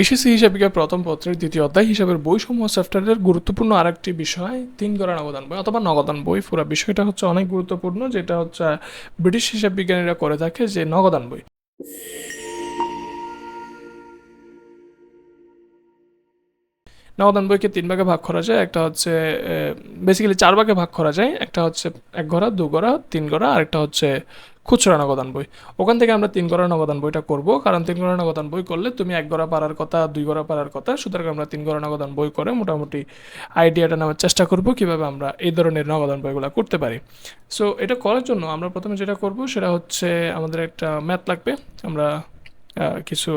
SSC হিসাবিকের প্রথম পত্রের দ্বিতীয় অধ্যায় হিসাবের বইসমূহ চ্যাপ্টারের গুরুত্বপূর্ণ আরেকটি বিষয়, তিন গড়া নগদান বই অথবা নগদান বই। পুরো বিষয়টা হচ্ছে অনেক গুরুত্বপূর্ণ, যেটা হচ্ছে ব্রিটিশ হিসাব বিজ্ঞানীরা করে থাকে যে নগদান বই। নগদান বইকে তিন ভাগে ভাগ করা যায়, একটা হচ্ছে বেসিক্যালি চার ভাগে ভাগ করা যায়, একটা হচ্ছে এক গড়া, দু গড়া, তিন গড়া, আরেকটা হচ্ছে খুচরা নগদান বই। ওখান থেকে আমরা তিন গড়া নগদান বইটা করব, কারণ তিন গড়া নগদান বই করলে তুমি এক গড়া পারার কথা, দুই গড়া পারার কথা, সুতরাং আমরা তিন গড়া নগদান বই করে মোটামুটি আইডিয়াটা নেওয়ার চেষ্টা করব কীভাবে আমরা এই ধরনের নগদান বইগুলো করতে পারি। সো এটা করার জন্য আমরা প্রথমে যেটা করব সেটা হচ্ছে আমাদের একটা ম্যাথ লাগবে। আমরা কিছু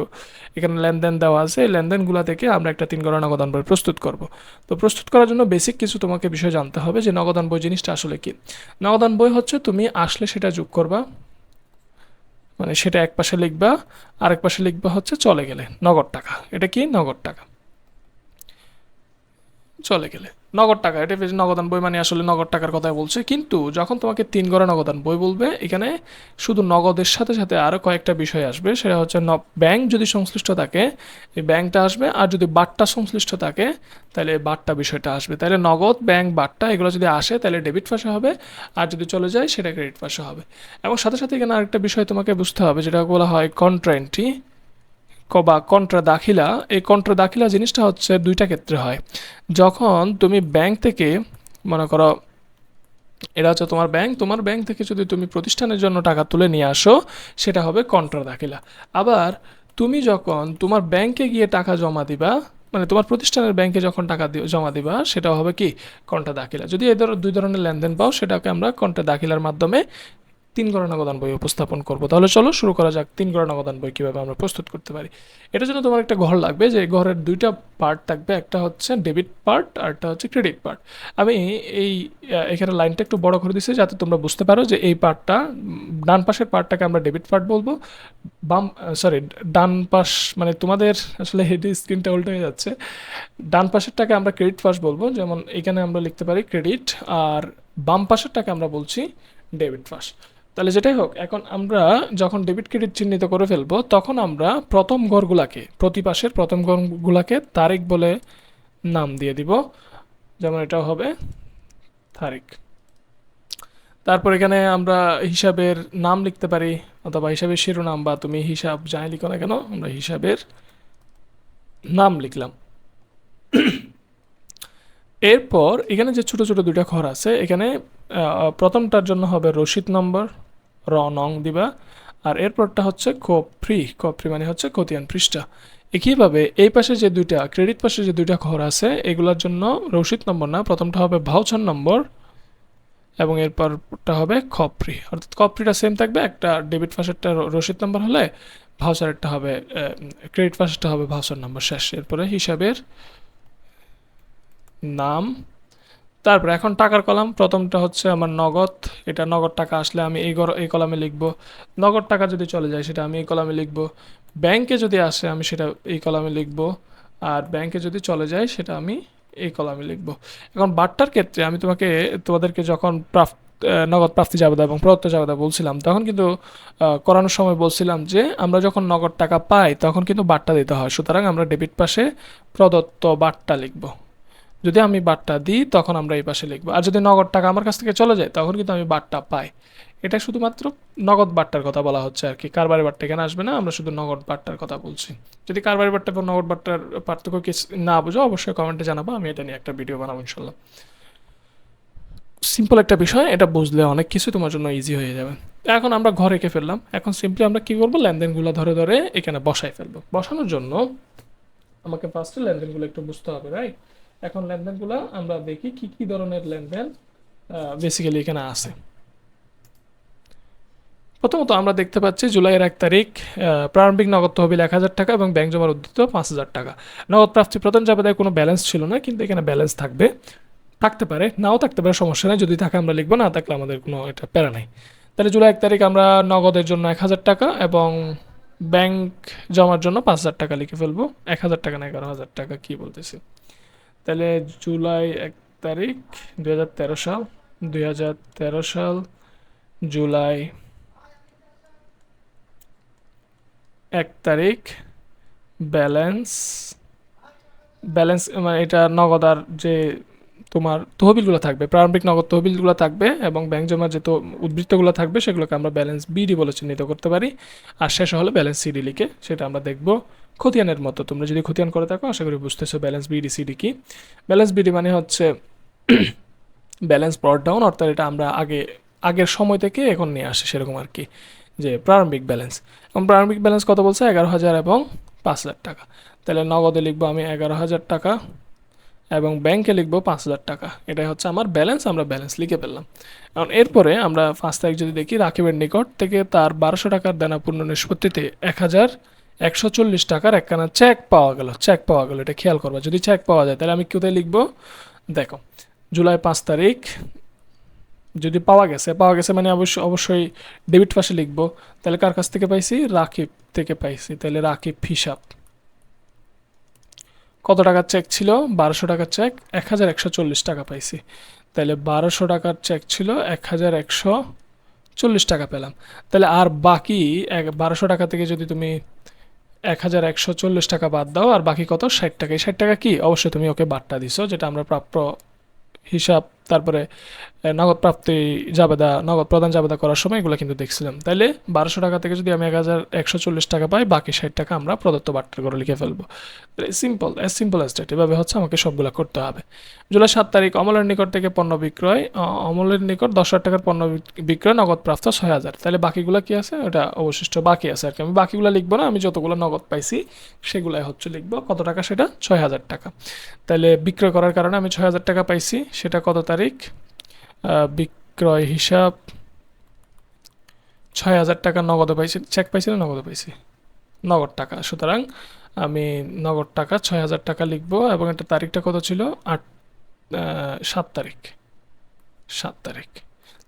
এখানে লেনদেন দেওয়া আছে। এই লেনদেনগুলো থেকে আমরা একটা তিন গড়া নগদান বই প্রস্তুত করব। তো প্রস্তুত করার জন্য বেসিক কিছু তোমাকে বিষয় জানতে হবে যে নগদান বই জিনিসটা আসলে কি। নগদান বই হচ্ছে তুমি আসলে সেটা যোগ করবা। মানে সেটা এক পাশে লিখবা, আরেক পাশে লিখবা হচ্ছে চলে গেলে, নগদ টাকা। এটা কি? নগদ টাকা। চলে গেলে। নগদ টাকা, এটা নগদান বই মানে আসলে নগদ টাকার কথাই বলছে। কিন্তু যখন তোমাকে তিন গড়া নগদান বই বলবে, এখানে শুধু নগদের সাথে সাথে আরও কয়েকটা বিষয় আসবে। সেটা হচ্ছে ব্যাংক যদি সংশ্লিষ্ট থাকে, এই ব্যাংকটা আসবে। আর যদি বাট্টা সংশ্লিষ্ট থাকে, তাহলে বাট্টা বিষয়টা আসবে। তাহলে নগদ, ব্যাংক, বাট্টা, এগুলো যদি আসে, তাহলে ডেবিট পাশে হবে। আর যদি চলে যায়, সেটা ক্রেডিট পাশে হবে। এবং সাথে সাথে এখানে আরেকটা বিষয় তোমাকে বুঝতে হবে যেটা বলা হয় কন্ট্রান্টি বা কন্ট্রা দাখিলা এই কন্ট্রা দাখিলা জিনিসটা হচ্ছে দুইটা ক্ষেত্রে হয়। যখন তুমি ব্যাংক থেকে, মনে করো, এটা হচ্ছে তোমার ব্যাংক তোমার ব্যাংক থেকে যদি তুমি প্রতিষ্ঠানের জন্য টাকা তুলে নিয়ে আসো, সেটা হবে কন্ট্রা দাখিলা আবার তুমি যখন তোমার ব্যাংকে গিয়ে টাকা জমা দিবা মানে তোমার প্রতিষ্ঠানের ব্যাংকে যখন টাকা জমা দিবা সেটা হবে কি? কন্ট্রা দাখিলা যদি এই দুই ধরনের লেনদেন পাও, সেটাকে আমরা কন্ট্রা দাখিলার মাধ্যমে তিন গড়া নগদান বই উপস্থাপন করব। তাহলে চলো শুরু করা যাক তিন গড়া নগদান বই কীভাবে আমরা প্রস্তুত করতে পারি। এটার জন্য তোমার একটা ঘর লাগবে, যে ঘরের দুইটা পার্ট থাকবে, একটা হচ্ছে ডেবিট পার্ট আর একটা হচ্ছে ক্রেডিট পার্ট আমি এই এখানে লাইনটা একটু বড় করে দিচ্ছি যাতে তোমরা বুঝতে পারো যে এই পার্টটা ডান পাশের পার্টটাকে আমরা ডেবিট পার্ট বলব। বাম সরি ডান পাশ মানে তোমাদের আসলে হেডি স্ক্রিনটা উল্টো হয়ে যাচ্ছে। ডান পাশেরটাকে আমরা ক্রেডিট পাশ বলব, যেমন এখানে আমরা লিখতে পারি ক্রেডিট আর বাম পাশেরটাকে আমরা বলছি ডেবিট পাশ তাহলে যেটাই হোক, এখন আমরা যখন ডেবিট ক্রেডিট চিহ্নিত করে ফেলব, তখন আমরা প্রথম ঘরগুলাকে, প্রতি পাশের প্রথম ঘরগুলাকে তারিখ বলে নাম দিয়ে দিব। যেমন এটা হবে তারিখ। তারপর এখানে আমরা হিসাবের নাম লিখতে পারি, অথবা হিসাবের শিরোনাম বা তুমি হিসাব যাই লিখো না কেন, আমরা হিসাবের নাম লিখলাম। এরপর এখানে যে ছোট ছোট দুইটা ঘর আছে, এখানে প্রথমটার জন্য হবে রসিদ নম্বর র নং দিবা। আর এরপরটা হচ্ছে কপ্রি। কপ্রি মানে হচ্ছে খতিয়ান পৃষ্ঠা। একইভাবে এই পাশে যে দুইটা, ক্রেডিট পাশে যে দুইটা ঘর আছে, এগুলোর জন্য রসিদ নম্বর না, প্রথমটা হবে ভাউচার নম্বর এবং এরপরটা হবে খপ্রি অর্থাৎ খপ্রিটা সেম থাকবে, একটা ডেবিট র- রসিদ নম্বর হলে ভাউচারেরটা হবে ক্রেডিট পাশেরটা হবে ভাউচার নম্বর শেষ। এরপরে হিসাবের নাম তারপর এখন টাকার কলাম, প্রথমটা হচ্ছে আমার নগদ, এটা নগদ টাকা আসলে আমি এই এই কলামে লিখব। নগদ টাকা যদি চলে যায় সেটা আমি এই কলামে লিখব। ব্যাংকে যদি আসে আমি সেটা এই কলামে লিখব। আর ব্যাংকে যদি চলে যায় সেটা আমি এই কলামে লিখব। এখন বাট্টার ক্ষেত্রে আমি তোমাকে, তোমাদেরকে যখন প্রাপ্ত নগদ প্রাপ্তি জাবেদা এবং প্রদত্ত জাবেদা বলছিলাম, তখন কিন্তু করানোর সময় বলছিলাম যে আমরা যখন নগদ টাকা পাই তখন কিন্তু বাট্টা দিতে হয়। সুতরাং আমরা ডেবিট পাশে প্রদত্ত বাট্টা লিখব। যদি আমি বাট্টা দিই, তখন আমরা এই পাশে লিখব। আর যদি নগদ টাকা আমার কাছ থেকে চলে যায়, তখন কিন্তু আমি বাট্টা পাই। এটা শুধুমাত্র নগদ বাট্টার কথা বলা হচ্ছে আর কি। কারবারি বাট্টা এখানে আসবে না, আমরা শুধু নগদ বাট্টার কথা বলছি। যদি কারবারি বাট্টা এবং নগদ বাট্টার পার্থক্য কি না বুঝো, অবশ্যই কমেন্টে জানাব। আমি এটা নিয়ে একটা ভিডিও বানাবো ইনশাল্লাহ। সিম্পল একটা বিষয়, এটা বুঝলে অনেক কিছু তোমার জন্য ইজি হয়ে যাবে। এখন আমরা ঘরে এঁকে ফেললাম। এখন সিম্পলি আমরা কি করব? লেনদেনগুলো ধরে ধরে এখানে বসাই ফেলব। বসানোর জন্য আমাকে ফার্স্টে লেনদেনগুলো একটু বুঝতে হবে রাইট এখন লেনদেনগুলো আমরা দেখি কি কি ধরনের লেনদেন বেসিক্যালি এখানে আছে। প্রথমত আমরা দেখতে পাচ্ছি জুলাইয়ের এক তারিখ প্রারম্ভিক নগদ তহবিল এক হাজার টাকা এবং ব্যাংক জমার উদ্দিত পাঁচ হাজার টাকা। নগদ প্রাপ্তি প্রধান জাবেদায় কোনো ব্যালেন্স ছিল না, কিন্তু এখানে ব্যালেন্স থাকবে, থাকতে পারে, নাও থাকতে পারে, সমস্যা নেই, যদি থাকে আমরা লিখব, না থাকলে আমাদের কোনো এটা প্যারা নাই। তাহলে জুলাই এক তারিখ আমরা নগদের জন্য এক হাজার টাকা এবং ব্যাংক জমার জন্য পাঁচ হাজার টাকা লিখে ফেলব। এক হাজার টাকা না, এগারো হাজার টাকা, কি বলতেছি? তাহলে জুলাই এক তারিখ দুই হাজার তেরো সাল, দুই হাজার তেরো সাল জুলাই এক তারিখ ব্যালেন্স ব্যালেন্স মানে এটা নগদার যে তোমার তহবিলগুলো থাকবে, প্রারম্ভিক নগদ তহবিলগুলো থাকবে এবং ব্যাংক জমার যে উদ্বৃত্তগুলো থাকবে সেগুলোকে আমরা ব্যালেন্স বিডি বলে চিহ্নিত করতে পারি। আর শেষ হলো ব্যালেন্স সিডি লিখে, সেটা আমরা দেখব খতিয়ানের মতো। তোমরা যদি খতিয়ান করে থাকো, আশা করি বুঝতেছো ব্যালেন্স বিডি সিডি কি। ব্যালেন্স বিডি মানে হচ্ছে ব্যালেন্স ব্রড ডাউন অর্থাৎ এটা আমরা আগে, আগের সময় থেকে এখন নিয়ে আসি, সেরকম আর কি, যে প্রারম্ভিক ব্যালেন্স এবং প্রারম্ভিক ব্যালেন্স কত বলছে? এগারো হাজার এবং পাঁচ হাজার টাকা। তাহলে নগদে লিখব আমি এগারো হাজার টাকা। এবং ব্যাংকে লিখব পাঁচ হাজার টাকা। এটাই হচ্ছে আমার ব্যালেন্স আমরা ব্যালেন্স লিখে ফেললাম। এখন এরপরে আমরা পাঁচ তারিখ যদি দেখি, রাকিবের নিকট থেকে তার বারোশো টাকার দেনা পূর্ণ নিষ্পত্তিতে এক হাজার একশো চল্লিশ টাকার একখানা চেক পাওয়া গেল চেক পাওয়া গেল, এটা খেয়াল করবা। যদি চেক পাওয়া যায়, তাহলে আমি কোথায় লিখব? দেখো, জুলাই পাঁচ তারিখ, যদি পাওয়া গেছে পাওয়া গেছে মানে অবশ্যই অবশ্যই ডেবিট পাশে লিখব। তাহলে কার কাছ থেকে পাইছি? রাকিব থেকে পাইছি। তাহলে রাকিব হিসাব। কত টাকার চেক ছিল? বারোশো টাকার চেক এক হাজার একশো চল্লিশ টাকা পাইছি। তাহলে বারোশো টাকার চেক ছিল এক হাজার একশো চল্লিশ টাকা পেলাম। তাহলে আর বাকি এক বারোশো টাকা থেকে যদি তুমি এক হাজার একশো চল্লিশ টাকা বাদ দাও, আর বাকি কত? ষাট টাকা। এই ষাট টাকা কি? অবশ্যই তুমি ওকে বাট্টা দিছো, যেটা আমরা প্রাপ্য হিসাব তারপরে নগদ প্রাপ্তি জাবেদা, নগদ প্রদান জাবেদা করার সময় এগুলো কিন্তু দেখছিলাম। তাইলে বারোশো টাকা থেকে যদি আমি এক হাজার একশো চল্লিশ টাকা পাই, বাকি ষাট টাকা আমরা প্রদত্ত বাট্টার করে লিখে ফেলব। Simple as simple as that এভাবে হচ্ছে আমাকে সবগুলো করতে হবে। জুলাই সাত তারিখ, অমলের নিকট থেকে পণ্য বিক্রয় অমলের নিকট দশ হাজার টাকার পণ্য বিক্রয় নগদ প্রাপ্ত ছয় হাজার। তাহলে বাকিগুলো কি আছে? ওটা অবশিষ্ট বাকি আছে আর কি। আমি বাকিগুলো লিখব না, আমি যতগুলো নগদ পাইছি, সেগুলাই হচ্ছে লিখব। কত টাকা সেটা? ছয় হাজার টাকা। তাহলে বিক্রয় করার কারণে আমি ছয় হাজার টাকা পাইছি, সেটা কত তারিখ বিক্রয় হিসাব, ছয় হাজার টাকা নগদে পাইছি চেক পাইছি না নগদে পাইছি? নগদ টাকা। সুতরাং আমি নগদ টাকা ছয় হাজার টাকা লিখব এবং এটা তারিখটা কত ছিল? আট সাত তারিখ। সাত তারিখ।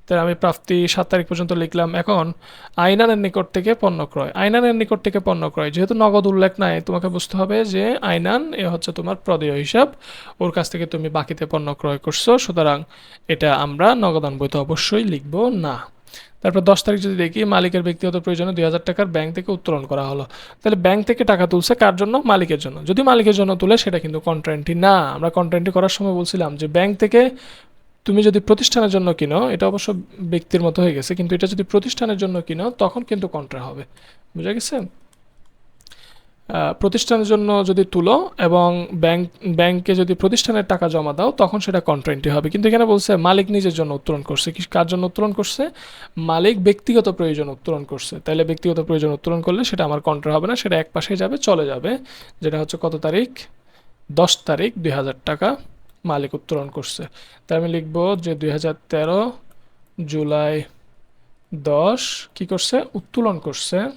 তাহলে আমি প্রাপ্তি সাত তারিখ পর্যন্ত লিখলাম। এখন আইনানের নিকট থেকে পণ্য ক্রয়। আইনানের নিকট থেকে পণ্য ক্রয়। যেহেতু নগদ উল্লেখ নাই, তোমাকে বুঝতে হবে যে আইনান এ হচ্ছে তোমার প্রদেয় হিসাব। ওর কাছ থেকে তুমি বাকিতে পণ্য ক্রয় করছ, সুতরাং এটা আমরা নগদান বইতে অবশ্যই লিখব না। তারপর দশ তারিখ যদি দেখি, মালিকের ব্যক্তিগত প্রয়োজনে দুই হাজার টাকার ব্যাংক থেকে উত্তোলন করা হলো। তাহলে ব্যাংক থেকে টাকা তুলছে কার জন্য? মালিকের জন্য। যদি মালিকের জন্য তুলে, সেটা কিন্তু কন্ট্রেন্টি না। আমরা কন্ট্রেন্টি করার সময় বলছিলাম যে ব্যাংক থেকে তুমি যদি প্রতিষ্ঠানের জন্য কিনো, এটা অবশ্য ব্যক্তির মতো হয়ে গেছে, কিন্তু এটা যদি প্রতিষ্ঠানের জন্য কিনো, তখন কিন্তু কন্ট্রা হবে। বুঝা গেছে? প্রতিষ্ঠানের জন্য যদি তুলো এবং ব্যাংক, ব্যাংকে যদি প্রতিষ্ঠানের টাকা জমা দাও, তখন সেটা কন্ট্রেন্টি হবে। কিন্তু এখানে বলছে, মালিক নিজের জন্য উত্তোলন করছে। কি, কার জন্য উত্তোলন করছে? মালিক ব্যক্তিগত প্রয়োজন উত্তোলন করছে। তাইলে ব্যক্তিগত প্রয়োজন উত্তোলন করলে সেটা আমার কন্ট্রা হবে না, সেটা এক পাশে যাবে, চলে যাবে। যেটা হচ্ছে কত তারিখ? দশ তারিখ, দুই হাজার টাকা। মালিক উত্তোলন করছে। তাই আমি লিখব যে দুই হাজার তেরো জুলাই দশ কি করছে? উত্তোলন করছে।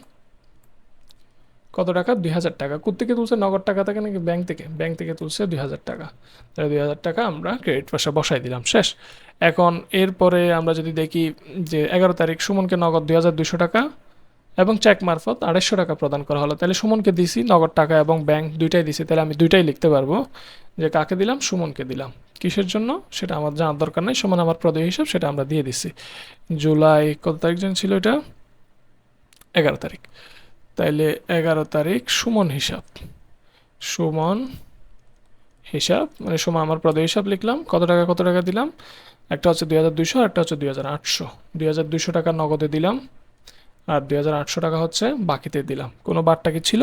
কত টাকা? দুই হাজার টাকা। কোথেকে তুলছে? নগদ টাকা থেকে নাকি ব্যাংক থেকে? ব্যাংক থেকে তুলছে দুই হাজার টাকা। তাহলে দুই হাজার টাকা আমরা ক্রেডিট পাশে বসাই দিলাম। শেষ। এখন এরপরে আমরা যদি দেখি যে এগারো তারিখ সুমনকে নগদ দুই হাজার টাকা এবং চেক মারফত আড়াইশো টাকা প্রদান করা হলো। তাহলে সুমনকে দিছি, নগদ টাকা এবং ব্যাংক দুইটাই দিছি, তাহলে আমি দুইটাই লিখতে পারব। যে কাকে দিলাম? সুমনকে দিলাম। কিসের জন্য? সেটা আমার জানার দরকার নেই। সুমন আমার প্রদেয় হিসাব, সেটা আমরা দিয়ে দিছি। জুলাই কত তারিখ যেন ছিল এটা? এগারো তারিখ। তাইলে এগারো তারিখ সুমন হিসাব। সুমন হিসাব মানে সুমন আমার প্রদেয় হিসাব লিখলাম। কত টাকা কত টাকা দিলাম? একটা হচ্ছে দুই হাজার দুইশো একটা হচ্ছে দুই হাজার আটশো। দুই হাজার দুইশো টাকা নগদে দিলাম। আর দুই হাজার আটশো টাকা হচ্ছে বাকিতে দিলাম। কোনো বারটা কি ছিল?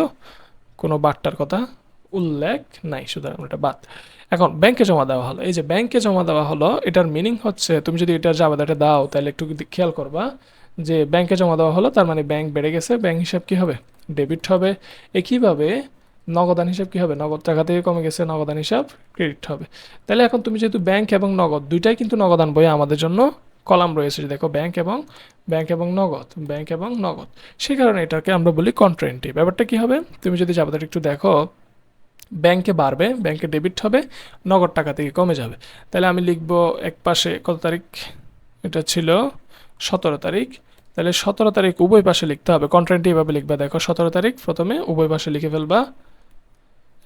কোনো বারটার কথা উল্লেখ নাই, সুতরাং এটা বাদ। এখন, ব্যাংকে জমা দেওয়া হলো। এই যে ব্যাংকে জমা দেওয়া হলো, এটার মিনিং হচ্ছে, তুমি যদি এটার জাবেদাটা দাও, তাহলে একটু খেয়াল করবা যে ব্যাংকে জমা দেওয়া হলো, তার মানে ব্যাংক বেড়ে গেছে। ব্যাংক হিসাব কি হবে? ডেবিট হবে। একইভাবে নগদান হিসাব কী হবে? নগদ টাকা থেকে কমে গেছে, নগদান হিসাব ক্রেডিট হবে। তাহলে এখন তুমি যেহেতু ব্যাংক এবং নগদ, দুইটাই কিন্তু নগদান বই আমাদের জন্য কলাম রয়েছে, যে দেখো ব্যাংক এবং ব্যাংক এবং নগদ, ব্যাংক এবং নগদ। সেই কারণে এটাকে আমরা বলি কন্ট্রেন্টিভ ব্যাপারটা কি হবে? তুমি যদি জাবেদাটা একটু দেখো, ব্যাংকে বাড়বে, ব্যাংকে ডেবিট হবে, নগদ টাকা থেকে কমে যাবে। তাহলে আমি লিখব এক পাশে কত তারিখ? এটা ছিল সতেরো তারিখ। তাহলে সতেরো তারিখ উভয় পাশে লিখতে হবে। কন্ট্রেন্টে এভাবে লিখবা দেখো সতেরো তারিখ, প্রথমে উভয় পাশে লিখে ফেলবা।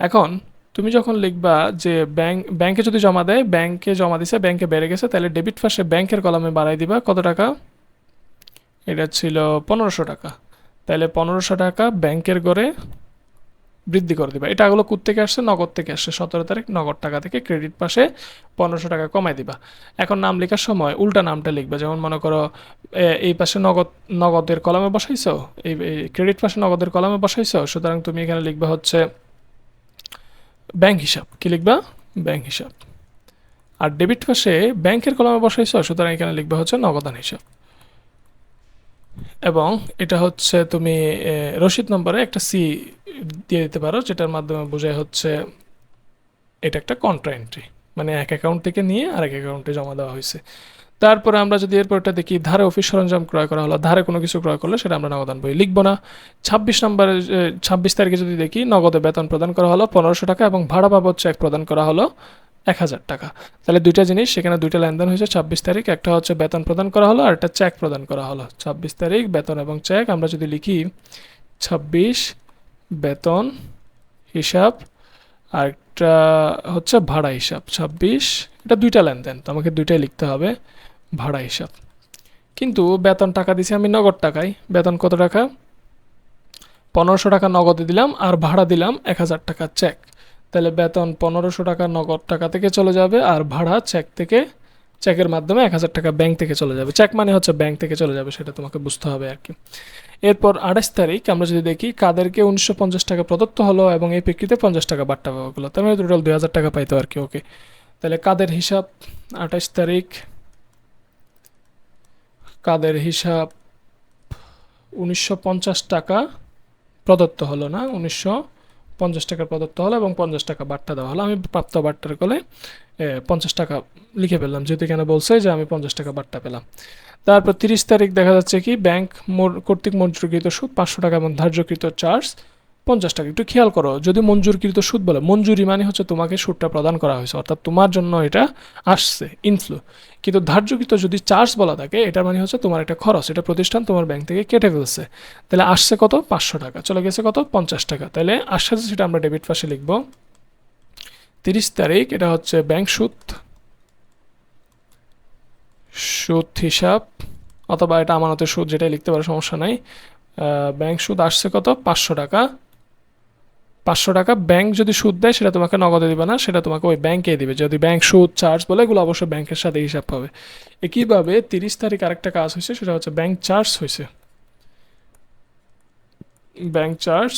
এখন তুমি যখন লিখবা যে ব্যাংক, ব্যাংকে যদি জমা দেয়, ব্যাংকে জমা দিছে, ব্যাংকে বেড়ে গেছে, তাহলে ডেবিট পাশে ব্যাংকের কলামে বাড়াই দিবা কত টাকা? এটা ছিল পনেরোশো টাকা। তাহলে পনেরোশো টাকা ব্যাংকের গড়ে বৃদ্ধি করে দিবা। এটা হলো থেকে আসছে? নগদ থেকে আসছে। সতেরো তারিখ নগদ টাকা থেকে ক্রেডিট পাশে পনেরোশো টাকা কমাই দিবা। এখন নাম লেখার সময় উল্টা নামটা লিখবে। যেমন মনে করো এই পাশে নগদ, নগদের কলমে বসাইছো, এই ক্রেডিট পাশে নগদের কলমে বসাইছো, সুতরাং তুমি এখানে লিখবা হচ্ছে ব্যাংক হিসাব। কি লিখবা? ব্যাংক হিসাব। আর ডেবিট পাশে ব্যাংকের কলমে বসাইছো, সুতরাং এখানে লিখবা হচ্ছে নগদান হিসাব। এবং এটা হচ্ছে তুমি রসিদ নম্বরে একটা সি দিয়ে দিতে পারো, যেটার মাধ্যমে বোঝায় হচ্ছে এটা একটা কন্ট্রা এন্ট্রি মানে এক অ্যাকাউন্ট থেকে নিয়ে আরেক অ্যাকাউন্টে জমা দেওয়া হয়েছে। তারপরে আমরা যদি এরপরটা দেখি, ধারে অফিস সরঞ্জাম ক্রয় করা হলো, ধারে কোনো কিছু ক্রয় করলে সেটা আমরা নগদান বই লিখব না, ছাব্বিশ নম্বরে ছাব্বিশ তারিখে যদি দেখি, নগদে বেতন প্রদান করা হলো পনেরোশো টাকা এবং ভাড়া বাবদ চেক প্রদান করা হলো এক হাজার টাকা। তাহলে দুইটা জিনিস, সেখানে দুইটা লেনদেন হয়েছে ছাব্বিশ তারিখ, একটা হচ্ছে বেতন প্রদান করা হলো আর একটা চেক প্রদান করা হলো। ছাব্বিশ তারিখ, বেতন এবং চেক আমরা যদি লিখি, ছাব্বিশ বেতন হিসাব, আর একটা হচ্ছে ভাড়া হিসাব, ছাব্বিশ, এটা দুইটা লেনদেন, তো আমাকে দুইটাই লিখতে হবে। ভাড়া হিসাব। কিন্তু বেতন টাকা দিছি আমি নগদ টাকায়। বেতন কত টাকা? পনেরোশো টাকা নগদে দিলাম আর ভাড়া দিলাম এক হাজার টাকা চেক তাহলে বেতন পনেরোশো টাকা নগদ টাকা থেকে চলে যাবে আর ভাড়া চেক থেকে চেকের মাধ্যমে এক হাজার টাকা ব্যাংক থেকে চলে যাবে। চেক মানে হচ্ছে ব্যাংক থেকে চলে যাবে, সেটা তোমাকে বুঝতে হবে আর কি। এরপর আঠাশ তারিখ আমরা যদি দেখি কাদেরকে উনিশশো পঞ্চাশ টাকা প্রদত্ত হলো এবং এই প্রেক্ষিতে পঞ্চাশ টাকা বাট্টা পাওয়া গেলো। তার মানে টোটাল দুই হাজার টাকা পাইতো আর কি ওকে তাহলে কাদের হিসাব? আঠাশ তারিখ কাদের হিসাব? উনিশশো পঞ্চাশ টাকা প্রদত্ত হলো না, উনিশশো পঞ্চাশ টাকা প্রদত্ত হলো এবং পঞ্চাশ টাকা বার্তা দেওয়া হলো। আমি প্রাপ্ত বার্তার কলে পঞ্চাশ টাকা লিখে ফেললাম, যেহেতু এখানে বলছে যে আমি পঞ্চাশ টাকা বার্তা পেলাম। তারপর তিরিশ তারিখ দেখা যাচ্ছে কি, ব্যাংক কর্তৃক মঞ্জুরকৃত সুদ, পাঁচশো টাকা এবং ধার্যকৃত চার্জ, পঞ্চাশ টাকা। একটু খেয়াল করো, যদি মঞ্জুরকৃত সুদ বলে, মঞ্জুরি মানে হচ্ছে তোমাকে সুদটা প্রদান করা হয়েছে, অর্থাৎ তোমার জন্য এটা আসছে ইনফ্লো কিন্তু ধার্যকৃত যদি চার্জ বলা থাকে, এটার মানে হচ্ছে তোমার একটা খরচ, এটা প্রতিষ্ঠান তোমার ব্যাংক থেকে কেটে ফেলছে। তাহলে আসছে কত? পাঁচশো টাকা। চলে গেছে কত? পঞ্চাশ টাকা। তাহলে আসছে সেটা আমরা ডেবিট পাশে লিখব। তিরিশ তারিখ, এটা হচ্ছে ব্যাংক সুদ। সুদ হিসাব, অথবা এটা আমানতের সুদ, যেটাই লিখতে পারো, সমস্যা নাই। ব্যাংক সুদ আসছে কত? পাঁচশো টাকা। পাঁচশো টাকা ব্যাংক যদি সুদ দেয়, সেটা তোমাকে নগদে দিবে না, সেটা তোমাকে ওই ব্যাংকে দিবে। যদি ব্যাংক সুদ চার্জ বলে, এগুলো অবশ্যই ব্যাংকের সাথে হিসাব পাবে একইভাবে তিরিশ তারিখ আরেকটা কাজ হয়েছে, সেটা হচ্ছে ব্যাংক চার্জ হয়েছে। ব্যাংক চার্জ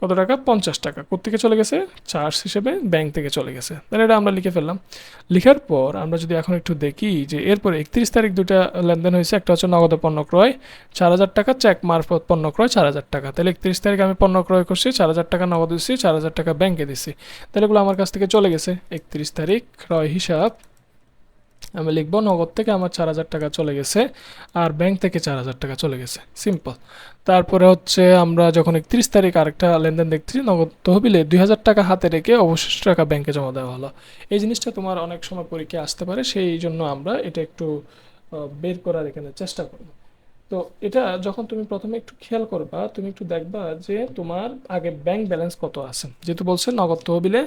কত টাকা? পঞ্চাশ টাকা। কোথেকে চলে গেছে? চার্জ হিসেবে ব্যাংক থেকে চলে গেছে। তাহলে এটা আমরা লিখে ফেললাম। লিখার পর আমরা যদি এখন একটু দেখি যে এরপরে একত্রিশ তারিখ দুটা লেনদেন হয়েছে, একটা হচ্ছে নগদ পণ্য ক্রয়, চার হাজার টাকা চেক মারফত পণ্য ক্রয়, চার হাজার টাকা। তাহলে একত্রিশ তারিখ আমি পণ্য ক্রয় করছি, চার হাজার টাকা নগদ দিচ্ছি চার হাজার টাকা ব্যাংকে দিচ্ছি তাহলে এগুলো আমার কাছ থেকে চলে গেছে। একত্রিশ তারিখ ক্রয় হিসাব। আমি লিখব, নগদ থেকে আমার চার হাজার টাকা চলে গেছে আর ব্যাংক থেকে চার হাজার টাকা চলে গেছে। সিম্পল তারপরে হচ্ছে আমরা যখন একত্রিশ তারিখ আরেকটা লেনদেন দেখছি নগদ তহবিলে দুই হাজার টাকা হাতে রেখে অবশিষ্ট টাকা ব্যাংকে জমা দেওয়া হলো। এই জিনিসটা তোমার অনেক সময় পরীক্ষায় আসতে পারে, সেই জন্য আমরা এটা একটু বের করার এখানে চেষ্টা করব। তো এটা যখন তুমি প্রথমে একটু খেয়াল করবা, তুমি একটু দেখবা যে তোমার আগে ব্যাংক ব্যালেন্স কত আছে। যেহেতু বলছে নগদ তহবিলে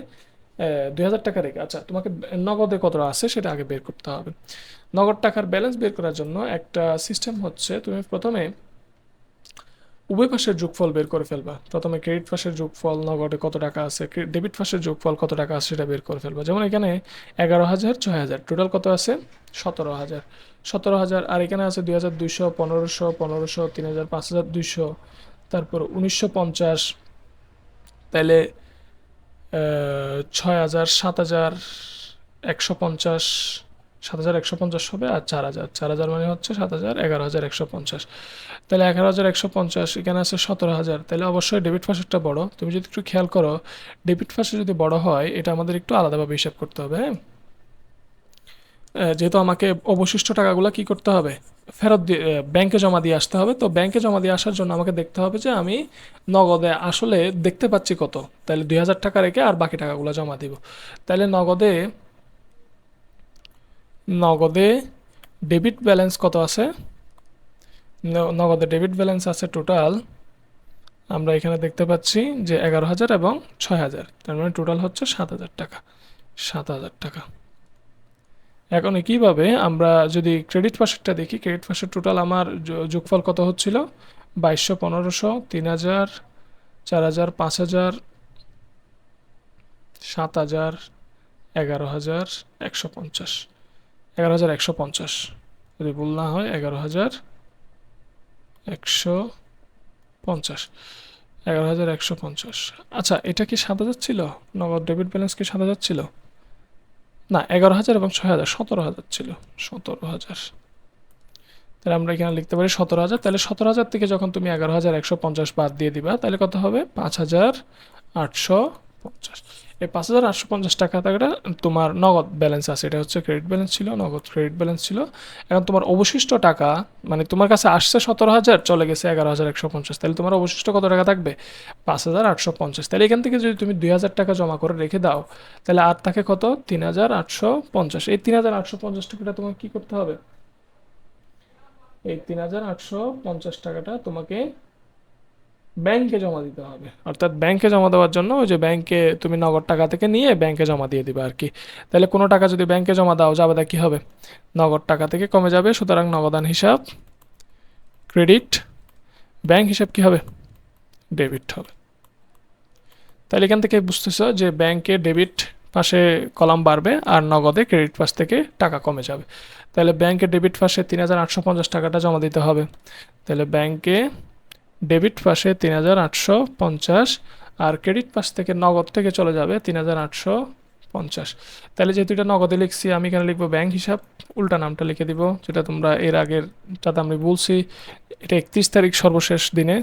দুই হাজার টাকা রেখে। আচ্ছা তোমাকে নগদে কত আছে সেটা আগে বের করতে হবে। নগদ টাকার ব্যালেন্স বের করার জন্য একটা সিস্টেম হচ্ছে, তুমি প্রথমে উভয় পাশের যোগফল বের করে ফেলবা। প্রথমে ক্রেডিট পাশের যোগফল, নগদে কত টাকা আছে ডেবিট পাশের যোগফল কত টাকা আছে সেটা বের করে ফেলবা। যেমন এখানে এগারো হাজার, ছয় হাজার। টোটাল কত আছে? সতেরো হাজার। সতেরো হাজার, আর এখানে আছে দুই হাজার দুইশো, পনেরোশো পনেরোশো, তিন হাজার, পাঁচ হাজার দুইশো। তারপর উনিশশো পঞ্চাশ। তাহলে ছয় হাজার, সাত হাজার, একশো পঞ্চাশ, সাত হাজার, একশো পঞ্চাশ হবে আর চার হাজার। চার হাজার মানে হচ্ছে সাত হাজার, এগারো হাজার, একশো পঞ্চাশ। তাহলে এগারো হাজার, একশো পঞ্চাশ, এখানে আছে সতেরো হাজার। তাহলে অবশ্যই ডেবিট ফাঁসেরটা বড়। তুমি যদি একটু খেয়াল করো, ডেবিট ফাঁসে যদি বড় হয়, এটা আমাদের একটু আলাদাভাবে হিসাব করতে হবে হ্যাঁ? যেহেতু আমাকে অবশিষ্ট টাকাগুলো কি করতে হবে? ফেরত দিয়ে ব্যাংকে জমা দিয়ে আসতে হবে। তো ব্যাংকে জমা দিয়ে আসার জন্য আমাকে দেখতে হবে যে আমি নগদে আসলে দেখতে পাচ্ছি কত। তাহলে দুই হাজার টাকা রেখে আর বাকি টাকাগুলো জমা দিব। তাহলে নগদে নগদে ডেবিট ব্যালেন্স কত আছে? নগদে ডেবিট ব্যালেন্স আছে টোটাল আমরা এখানে দেখতে পাচ্ছি যে এগারো হাজার এবং ছয় হাজার। তার মানে টোটাল হচ্ছে সাত হাজার টাকা। সাত হাজার টাকা। এখন কীভাবে আমরা যদি ক্রেডিট পাশেরটা দেখি ক্রেডিট পাশের টোটাল আমার যোগফল কত হচ্ছিল? বাইশশো, পনেরোশো, তিন হাজার, চার হাজার, পাঁচ হাজার, সাত হাজার, এগারো হাজার, একশো পঞ্চাশ। এগারো হাজার, একশো পঞ্চাশ। যদি ভুল না হয়, এগারো হাজার, একশো পঞ্চাশ। এগারো হাজার, একশো পঞ্চাশ। আচ্ছা এটা কি সাত হাজার ছিল নগদ ডেবিট ব্যালেন্স কি সাত হাজার ছিল না, এগারো হাজার এবং ছয় হাজার, সতেরো হাজার ছিল, সতেরো হাজার। তাহলে আমরা এখানে লিখতে পারি সতেরো হাজার, তাহলে সতেরো হাজার থেকে যখন তুমি এগারো হাজার একশো পঞ্চাশ বাদ দিয়ে দিবা, তাহলে কত হবে? পাঁচ হাজার আটশো পঞ্চাশ। এই পাঁচ হাজার আটশো পঞ্চাশ টাকা টাকাটা তোমার নগদ ব্যালেন্স আছে। এটা হচ্ছে ক্রেডিট ব্যালেন্স ছিল, নগদ ক্রেডিট ব্যালেন্স ছিল। এখন তোমার অবশিষ্ট টাকা মানে তোমার কাছে আসছে সতেরো হাজার, চলে গেছে এগারো হাজার একশো পঞ্চাশ, তাহলে তোমার অবশিষ্ট কত টাকা থাকবে? পাঁচ হাজার আটশো পঞ্চাশ। তাহলে এখান থেকে যদি তুমি দুই হাজার টাকা জমা করে রেখে দাও, তাহলে আর থাকে কত? তিন হাজার আটশো পঞ্চাশ। এই তিন হাজার আটশো পঞ্চাশ টাকাটা তোমাকে কী করতে হবে? এই তিন হাজার আটশো পঞ্চাশ টাকাটা তোমাকে ব্যাংকে জমা দিতে হবে। অর্থাৎ ব্যাংকে জমা দেওয়ার জন্য ওই যে ব্যাংকে তুমি নগদ টাকা থেকে নিয়ে ব্যাংকে জমা দিয়ে দিবে আর কি। তাহলে কোনো টাকা যদি ব্যাংকে জমা দাও, যাবে কি হবে? নগদ টাকা থেকে কমে যাবে, সুতরাং নগদান হিসাব ক্রেডিট ব্যাংক হিসাব কি হবে? ডেবিট হবে। তাহলে এখান থেকে বুঝতেছো যে ব্যাংকে ডেবিট পাশে কলাম বাড়বে আর নগদে ক্রেডিট পাশ থেকে টাকা কমে যাবে। তাহলে ব্যাংকে ডেবিট পাশে তিন হাজার আটশো পঞ্চাশ টাকাটা জমা দিতে হবে। তাহলে ব্যাংকে ডেবিট পাশে তিন হাজার আটশো পঞ্চাশ আর ক্রেডিট পাশ থেকে নগদ থেকে চলে যাবে তিন হাজার আটশো পঞ্চাশ। তাহলে যেহেতু এটা নগদে লিখছি, আমি এখানে লিখব ব্যাংক হিসাব, উল্টা নামটা লিখে দিব, যেটা তোমরা এর আগের, যাতে আমি বলছি, এটা একত্রিশ তারিখ সর্বশেষ দিনে,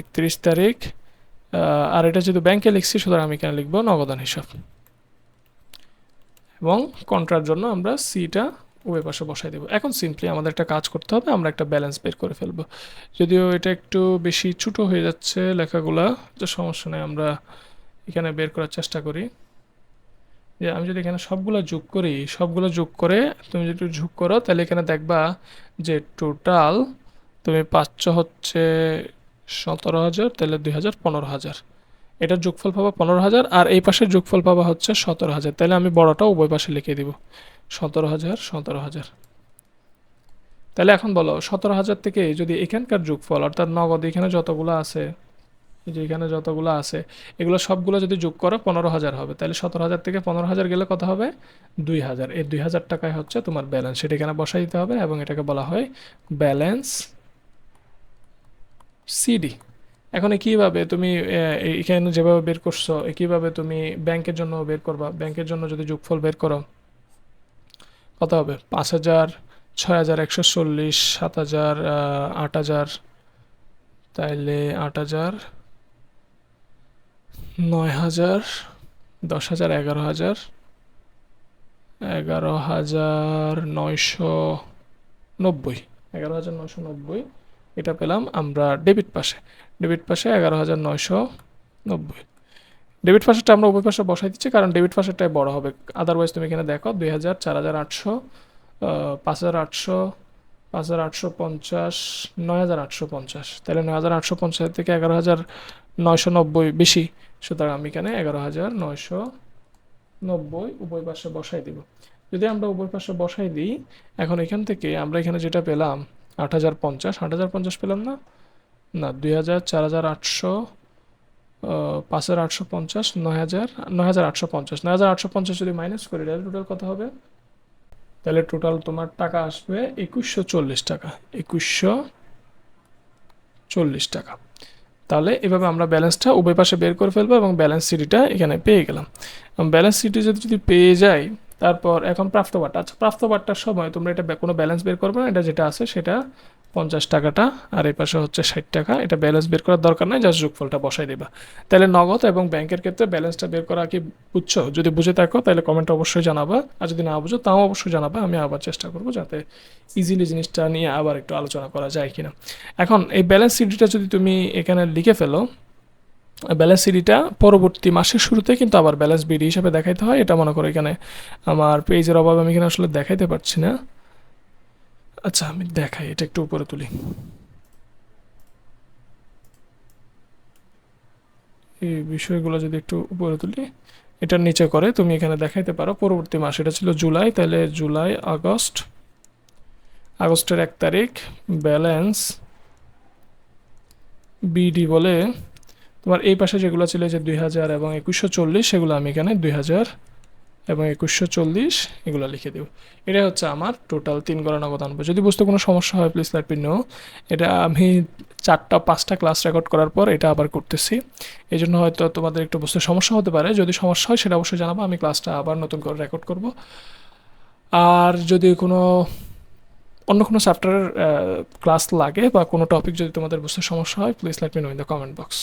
একত্রিশ তারিখ আর এটা যেহেতু ব্যাংকে লিখছি, সুতরাং আমি এখানে লিখব নগদান হিসাব। এবং কন্ট্রার জন্য আমরা সিটা উভয় পাশে বসাই দেবো। এখন সিম্পলি আমাদের একটা কাজ করতে হবে, আমরা একটা ব্যালেন্স বের করে ফেলব। যদিও এটা একটু বেশি ছোটো হয়ে যাচ্ছে লেখাগুলা, তো সমস্যা নেই, আমরা এখানে বের করার চেষ্টা করি। যে আমি যদি এখানে সবগুলো যোগ করি, সবগুলো যোগ করে তুমি যদি একটু যোগ করো, তাহলে এখানে দেখবা যে টোটাল তুমি পাচ্ছ হচ্ছে সতেরো হাজার, তাহলে দুই হাজার পনেরো হাজার। এটার যোগফল পাবা পনেরো হাজার আর এই পাশের যোগফল পাবা হচ্ছে সতেরো হাজার। তাহলে আমি বড়টা উভয় পাশে লিখে দিব। সতেরো হাজার সতেরো হাজার। তাহলে এখন বলো, সতেরো হাজার থেকে যদি এখানকার যোগফল, অর্থাৎ নগদ, এখানে যতগুলো আছে যে এখানে যতগুলো আছে, এগুলো সবগুলো যদি যোগ করো, পনেরো হাজার হবে। তাহলে সতেরো হাজার থেকে পনেরো হাজার গেলে কত হবে? দুই হাজার। এই দুই হাজার টাকায় হচ্ছে তোমার ব্যালেন্স সেটা এখানে বসাই দিতে হবে এবং এটাকে বলা হয় ব্যালেন্স সিডি এখন কীভাবে তুমি এখানে যেভাবে বের করছ একইভাবে তুমি ব্যাংকের জন্য বের করবা? ব্যাংকের জন্য যদি যোগফল বের করো, কত হবে? পাঁচ হাজার, ছয় হাজার, একশো চল্লিশ, সাত হাজার আট হাজার, তাইলে আট হাজার, নয় হাজার, দশ হাজার, এগারো হাজার এগারো হাজার নয়শো নব্বই, এগারো হাজার নয়শো নব্বই। এটা পেলাম আমরা ডেবিট পাশে। ডেবিট পাশে এগারো হাজার নয়শো নব্বই। ডেবিট পাশেরটা আমরা উভয় পাশে বসাই দিচ্ছি কারণ ডেবিট পাশেরটাই বড় হবে। আদারওয়াইজ তুমি এখানে দেখো দুই হাজার, চার হাজার আটশো পাঁচ হাজার আটশো, পাঁচ হাজার আটশো পঞ্চাশ, নয় হাজার আটশো পঞ্চাশ। তাহলে নয় হাজার আটশো পঞ্চাশ থেকে এগারো হাজার নয়শো নব্বই বেশি। সুতরাং আমি এখানে এগারো হাজার নয়শো নব্বই উভয় পাশে বসাই দিব। যদি আমরা উভয় পাশে বসাই দিই, এখন এখান থেকে আমরা এখানে যেটা পেলাম আট হাজার পঞ্চাশ, আট হাজার পঞ্চাশ পেলাম না? না, দুই হাজার, চার হাজার আটশো পাঁচ হাজার আটশো পঞ্চাশ, নয় হাজার নয় হাজার আটশো পঞ্চাশ। নয় হাজার আটশো পঞ্চাশ যদি মাইনাস করি, তাহলে টোটাল কত হবে? তাহলে টোটাল তোমার টাকা আসবে একুশশো চল্লিশ টাকা, একুশশো চল্লিশ টাকা। তাহলে এভাবে আমরা ব্যালেন্সটা উভয় পাশে বের করে ফেলব এবং ব্যালেন্স সিটিটা এখানে পেয়ে গেলাম। ব্যালেন্স সিটি যদি যদি পেয়ে যাই তারপর এখন প্রাপ্ত বার্তা আচ্ছা প্রাপ্ত বার্তার সময় তোমরা এটা কোনো ব্যালেন্স বের করবে না, এটা যেটা আছে সেটা পঞ্চাশ টাকাটা আর এই পাশে হচ্ছে ষাট টাকা, এটা ব্যালেন্স বের করার দরকার নাই জাস্ট যোগফলটা বসাই দেবা। তাহলে নগদ এবং ব্যাংকের ক্ষেত্রে ব্যালেন্সটা বের করা কি বুঝছ? যদি বুঝে থাকো, তাহলে কমেন্ট অবশ্যই জানাবা, আর যদি না বুঝো, তাও অবশ্যই জানাবা, আমি আবার চেষ্টা করব যাতে ইজিলি জিনিসটা নিয়ে আবার একটু আলোচনা করা যায় কিনা। এখন এই ব্যালেন্স সিডিটা যদি তুমি এখানে লিখে ফেলো ব্যালেন্স সিডিটা পরবর্তী মাসের শুরুতে কিন্তু আবার ব্যালেন্স বিডি হিসাবে দেখাইতে হয়। এটা মনে করো এখানে আমার পেজের অভাবে আমি এখানে আসলে দেখাইতে পারছি না। আচ্ছা আমি দেখাই, এটা একটু উপরে তুলি। এই বিষয়গুলো যদি একটু উপরে তুলি এটার নিচে করে তুমি এখানে দেখাইতে পারো। পরবর্তী মাস, এটা ছিল জুলাই, তাহলে জুলাই, আগস্ট। আগস্টের এক তারিখ ব্যালেন্স বিডি বলে তোমার এই পাশে যেগুলো ছিল যে দুই হাজার এবং একুশশো চল্লিশ, সেগুলো আমি এখানে দুই হাজার এবং একুশশো চল্লিশ এগুলো লিখে দেব। এটাই হচ্ছে আমার টোটাল তিন নগদ আনব। যদি বুঝতে কোনো সমস্যা হয় প্লিজ লেট মি নো এটা আমি চারটা, পাঁচটা ক্লাস রেকর্ড করার পর এটা আবার করতেছি। এই জন্য হয়তো তোমাদের একটু বুঝতে সমস্যা হতে পারে। যদি সমস্যা হয়, সেটা অবশ্যই জানাব। আমি ক্লাসটা আবার নতুন করে রেকর্ড করব। আর যদি কোনো অন্য কোনো চ্যাপ্টারের ক্লাস লাগে বা কোনো টপিক যদি তোমাদের বুঝতে সমস্যা হয় please let me in the comment box